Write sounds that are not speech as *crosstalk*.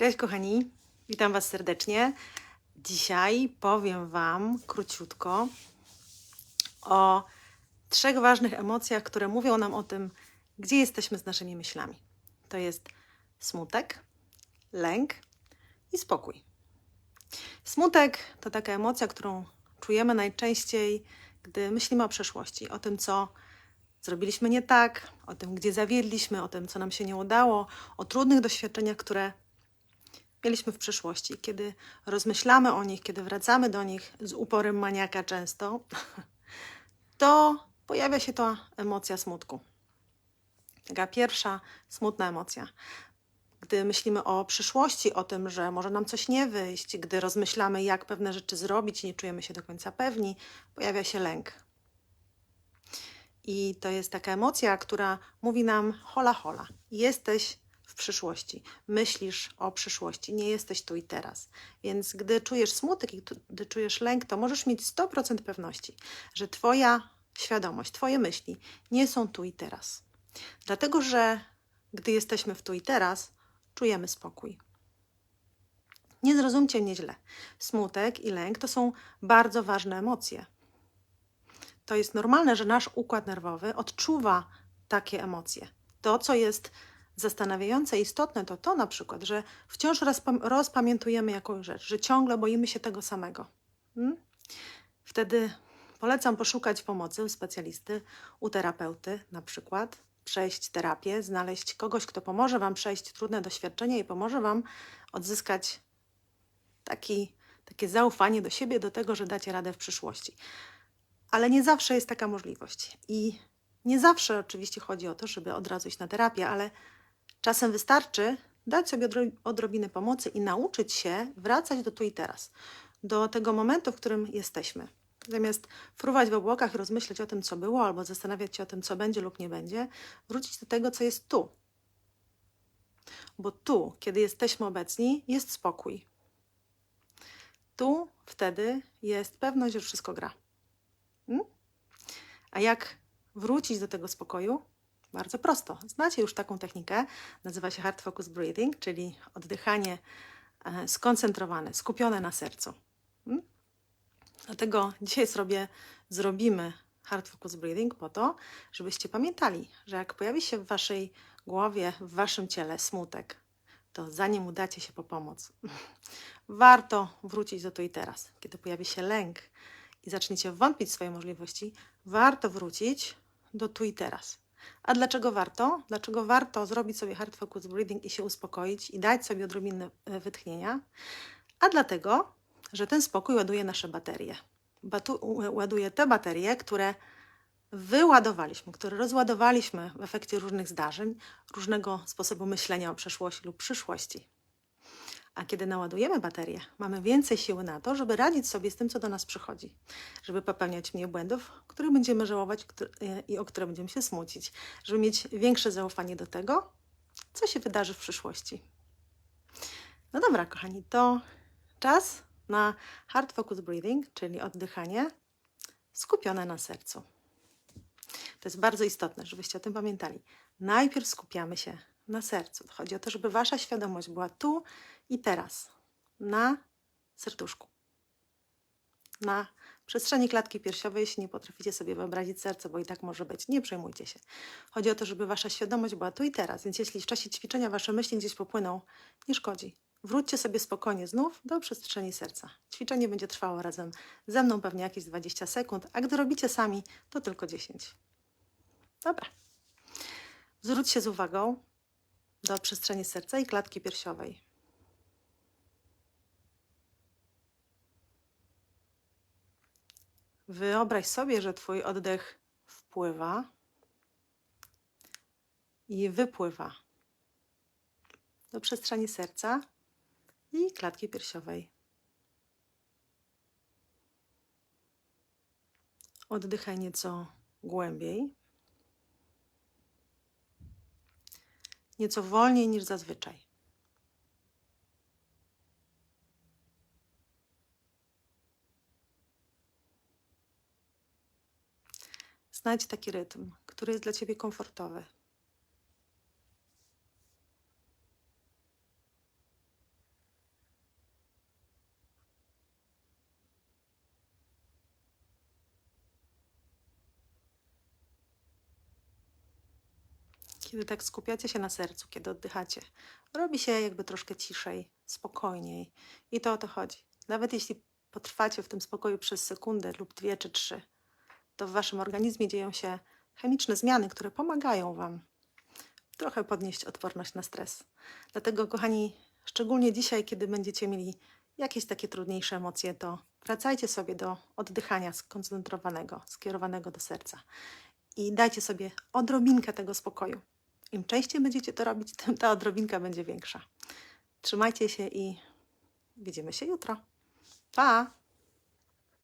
Cześć kochani, witam Was serdecznie. Dzisiaj powiem Wam króciutko o trzech ważnych emocjach, które mówią nam o tym, gdzie jesteśmy z naszymi myślami. To jest smutek, lęk i spokój. Smutek to taka emocja, którą czujemy najczęściej, gdy myślimy o przeszłości, o tym, co zrobiliśmy nie tak, o tym, gdzie zawiedliśmy, o tym, co nam się nie udało, o trudnych doświadczeniach, które mieliśmy w przeszłości. Kiedy rozmyślamy o nich, kiedy wracamy do nich z uporem maniaka często, *laughs* to pojawia się ta emocja smutku. Taka pierwsza smutna emocja. Gdy myślimy o przyszłości, o tym, że może nam coś nie wyjść, gdy rozmyślamy, jak pewne rzeczy zrobić nie czujemy się do końca pewni, pojawia się lęk. I to jest taka emocja, która mówi nam: hola, hola, jesteś przyszłości, myślisz o przyszłości, nie jesteś tu i teraz. Więc gdy czujesz smutek i gdy czujesz lęk, to możesz mieć 100% pewności, że Twoja świadomość, Twoje myśli nie są tu i teraz. Dlatego, że gdy jesteśmy w tu i teraz, czujemy spokój. Nie zrozumcie mnie źle. Smutek i lęk to są bardzo ważne emocje. To jest normalne, że nasz układ nerwowy odczuwa takie emocje. To, co jest zastanawiające istotne, to to na przykład, że wciąż rozpamiętujemy jakąś rzecz, że ciągle boimy się tego samego. Hmm? Wtedy polecam poszukać pomocy u specjalisty, u terapeuty na przykład, przejść terapię, znaleźć kogoś, kto pomoże Wam przejść trudne doświadczenie i pomoże Wam odzyskać taki, takie zaufanie do siebie, do tego, że dacie radę w przyszłości. Ale nie zawsze jest taka możliwość. I nie zawsze oczywiście chodzi o to, żeby od razu iść na terapię, ale czasem wystarczy dać sobie odrobinę pomocy i nauczyć się wracać do tu i teraz, do tego momentu, w którym jesteśmy. Zamiast fruwać w obłokach i rozmyśleć o tym, co było, albo zastanawiać się o tym, co będzie lub nie będzie, wrócić do tego, co jest tu. Bo tu, kiedy jesteśmy obecni, jest spokój. Tu wtedy jest pewność, że wszystko gra. Hmm? A jak wrócić do tego spokoju? Bardzo prosto. Znacie już taką technikę, nazywa się Hard Focus Breathing, czyli oddychanie e, skoncentrowane, skupione na sercu. Hmm? Dlatego dzisiaj zrobimy Hard Focus Breathing po to, żebyście pamiętali, że jak pojawi się w waszej głowie, w waszym ciele smutek, to zanim udacie się po pomoc, *laughs* warto wrócić do tu i teraz. Kiedy pojawi się lęk i zaczniecie wątpić w swoje możliwości, warto wrócić do tu i teraz. A dlaczego warto? Dlaczego warto zrobić sobie hard focus breathing i się uspokoić i dać sobie odrobinę e, wytchnienia? A dlatego, że ten spokój ładuje nasze baterie. Batu ładuje te baterie, które wyładowaliśmy, które rozładowaliśmy w efekcie różnych zdarzeń, różnego sposobu myślenia o przeszłości lub przyszłości. A kiedy naładujemy baterię, mamy więcej siły na to, żeby radzić sobie z tym, co do nas przychodzi, żeby popełniać mniej błędów, których będziemy żałować i o które będziemy się smucić, żeby mieć większe zaufanie do tego, co się wydarzy w przyszłości. No dobra, kochani, to czas na hard focus breathing, czyli oddychanie skupione na sercu. To jest bardzo istotne, żebyście o tym pamiętali. Najpierw skupiamy się na sercu. Chodzi o to, żeby wasza świadomość była tu i teraz, na serduszku, na przestrzeni klatki piersiowej, jeśli nie potraficie sobie wyobrazić serca, bo i tak może być, nie przejmujcie się. Chodzi o to, żeby wasza świadomość była tu i teraz, więc jeśli w czasie ćwiczenia wasze myśli gdzieś popłyną, nie szkodzi. Wróćcie sobie spokojnie znów do przestrzeni serca. Ćwiczenie będzie trwało razem ze mną pewnie jakieś 20 sekund, a gdy robicie sami, to tylko 10. Dobra. Zwróć się z uwagą do przestrzeni serca i klatki piersiowej. Wyobraź sobie, że Twój oddech wpływa i wypływa do przestrzeni serca i klatki piersiowej. Oddychaj nieco głębiej, nieco wolniej niż zazwyczaj. Znajdź taki rytm, który jest dla ciebie komfortowy. Kiedy tak skupiacie się na sercu, kiedy oddychacie, robi się jakby troszkę ciszej, spokojniej. I to o to chodzi. Nawet jeśli potrwacie w tym spokoju przez sekundę lub dwie czy trzy, to w waszym organizmie dzieją się chemiczne zmiany, które pomagają wam trochę podnieść odporność na stres. Dlatego, kochani, szczególnie dzisiaj, kiedy będziecie mieli jakieś takie trudniejsze emocje, to wracajcie sobie do oddychania skoncentrowanego, skierowanego do serca i dajcie sobie odrobinkę tego spokoju. Im częściej będziecie to robić, *laughs* tym ta odrobinka będzie większa. Trzymajcie się i widzimy się jutro. Pa!